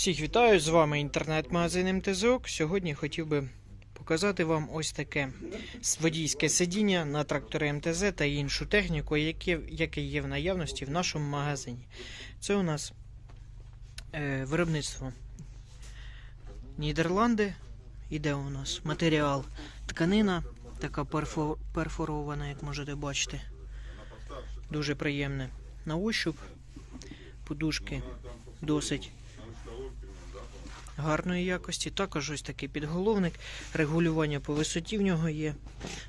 Всіх вітаю, з вами інтернет-магазин МТЗОК. Сьогодні хотів би показати вам ось таке водійське сидіння на трактори МТЗ та іншу техніку, яке, є в наявності в нашому магазині. Це у нас е, виробництво Нідерланди. Іде у нас матеріал тканина, така перфо, перфорована, як можете бачити. Дуже приємне на ощуп. Подушки досить гарної якості. Також ось такий підголовник. Регулювання по висоті в нього є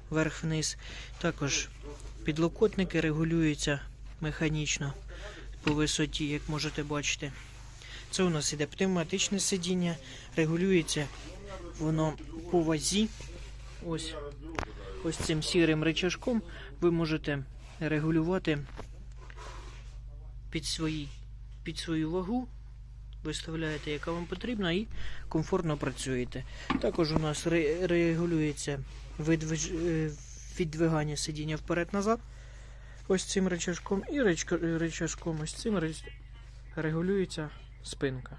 вверх-вниз. Також підлокотники регулюються механічно по висоті, як можете бачити. Це у нас іде пневматичне сидіння, регулюється воно по вазі. Ось, ось цим сірим рычажком ви можете регулювати під, свої, під свою вагу виставляєте, яка вам потрібна, і комфортно працюєте. Також у нас ре- регулюється видвиж... е, віддвигання сидіння вперед-назад. Ось цим рычажком і речко- рычажком ось цим реч- регулюється спинка.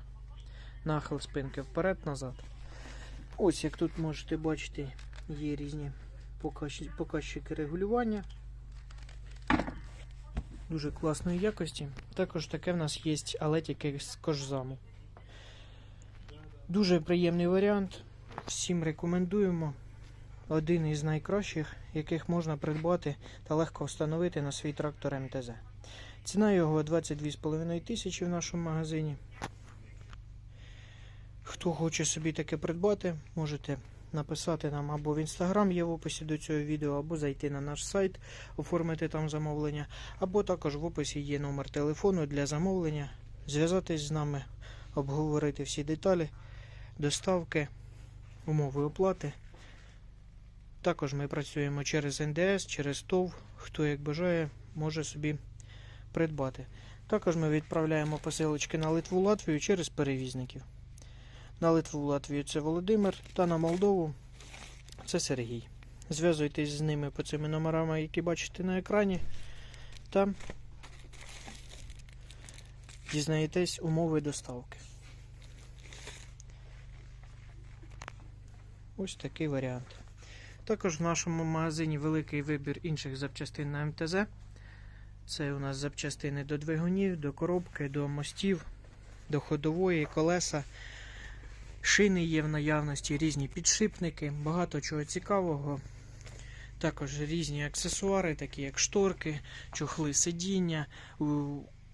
Нахил спинки вперед-назад. Ось як тут можете бачити, є різні показчики регулювання. Дуже класної якості. Також таке в нас є, але тільки з кожзаму. Дуже приємний варіант. Всім рекомендуємо. Один із найкращих, яких можна придбати та легко встановити на свій трактор МТЗ. Ціна його 22,5 тисячі в нашому магазині. Хто хоче собі таке придбати, можете написати нам або в інстаграм є в описі до цього відео, або зайти на наш сайт, оформити там замовлення, або також в описі є номер телефону для замовлення. Зв'язатись з нами, обговорити всі деталі, доставки, умови оплати. Також ми працюємо через НДС, через ТОВ. Хто як бажає, може собі придбати. Також ми відправляємо посилочки на Литву Латвію через перевізників. На Литву Латвію це Володимир, та на Молдову це Сергій. Зв'язуйтесь з ними по цими номерами, які бачите на екрані, та дізнаєтесь умови доставки. Ось такий варіант. Також в нашому магазині великий вибір інших запчастин на МТЗ. Це у нас запчастини до двигунів, до коробки, до мостів, до ходової, колеса. Шини є в наявності, різні підшипники, багато чого цікавого. Також різні аксесуари, такі як шторки, чохли сидіння,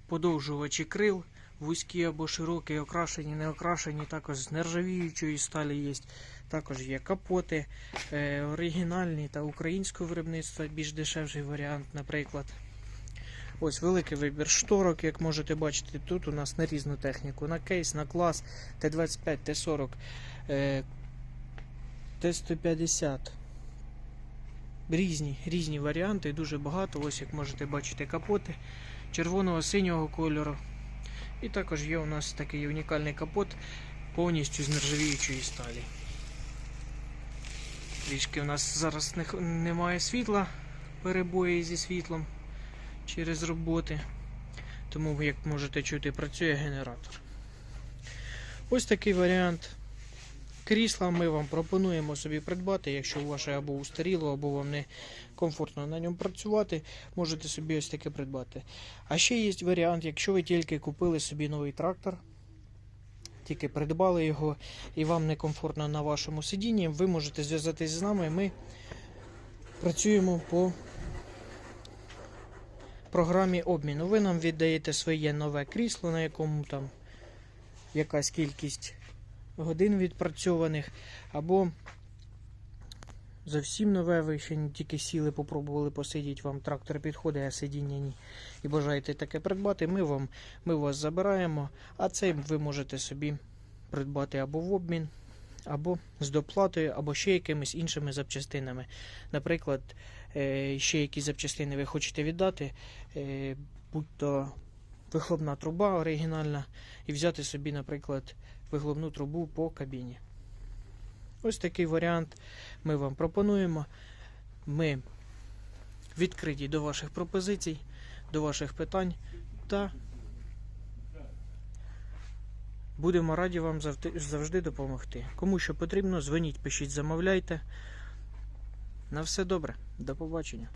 подовжувачі крил, вузькі або широкі, окрашені, не окрашені, також з нержавіючої сталі є. Також є капоти, е, оригінальні та українського виробництва, більш дешевший варіант, наприклад. Ось великий вибір шторок, як можете бачити, тут у нас на різну техніку, на кейс, на клас, Т-25, Т-40, е, Т-150. Різні, різні варіанти, дуже багато. Ось як можете бачити капоти червоного синього кольору. І також є у нас такий унікальний капот повністю з нержавіючої сталі. Трішки у нас зараз немає світла, перебої зі світлом через роботи. Тому, як можете чути, працює генератор. Ось такий варіант. Крісла ми вам пропонуємо собі придбати, якщо ваше або устаріло, або вам не комфортно на ньому працювати, можете собі ось таке придбати. А ще є варіант, якщо ви тільки купили собі новий трактор, тільки придбали його і вам некомфортно на вашому сидінні, ви можете зв'язатись з нами. Ми працюємо по програмі обміну. Ви нам віддаєте своє нове крісло, на якому там якась кількість годин відпрацьованих, або зовсім нове, ви ще не тільки сіли, попробували посидіти, вам трактор підходить, а сидіння ні. І бажаєте таке придбати, ми, вам, ми вас забираємо, а це ви можете собі придбати або в обмін, або з доплатою, або ще якимись іншими запчастинами. Наприклад, е, ще які запчастини ви хочете віддати, е, будь-то вихлопна труба оригінальна, і взяти собі, наприклад, вихлопну трубу по кабіні. Ось такий варіант ми вам пропонуємо. Ми відкриті до ваших пропозицій, до ваших питань та Будемо раді вам завжди, допомогти. Кому що потрібно, дзвоніть, пишіть, замовляйте. На все добре. До побачення.